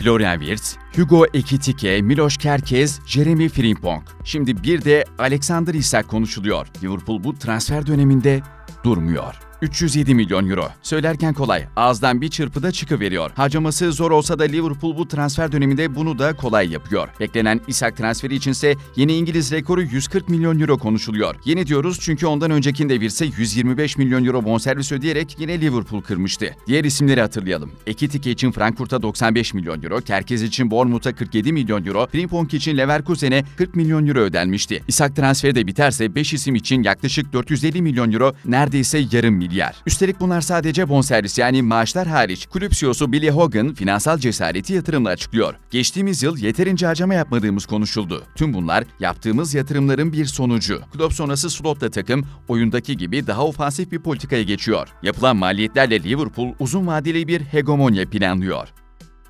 Florian Wirtz, Hugo Ekitike, Miloš Kerkez, Jeremy Frimpong. Şimdi bir de Alexander Isak konuşuluyor. Liverpool bu transfer döneminde durmuyor. 307 milyon euro. Söylerken kolay, ağızdan bir çırpıda çıkıveriyor. Harcaması zor olsa da Liverpool bu transfer döneminde bunu da kolay yapıyor. Beklenen Isak transferi içinse yeni İngiliz rekoru 140 milyon euro konuşuluyor. Yeni diyoruz çünkü ondan öncekinde Wirtz'e 125 milyon euro bonservis ödeyerek yine Liverpool kırmıştı. Diğer isimleri hatırlayalım. Ekitike için Frankfurt'a 95 milyon euro, Kerkez için Bournemouth'a 47 milyon euro, Frimpong için Leverkusen'e 40 milyon euro ödenmişti. Isak transferi de biterse 5 isim için yaklaşık 450 milyon euro, neredeyse yarım milyar. Üstelik bunlar sadece bonservis yani maaşlar hariç. Kulüp CEO'su Billy Hogan finansal cesareti yatırımla açıklıyor. Geçtiğimiz yıl yeterince harcama yapmadığımız konuşuldu. Tüm bunlar yaptığımız yatırımların bir sonucu. Klopp sonrası slotla takım oyundaki gibi daha ofansif bir politikaya geçiyor. Yapılan maliyetlerle Liverpool uzun vadeli bir hegemonya planlıyor.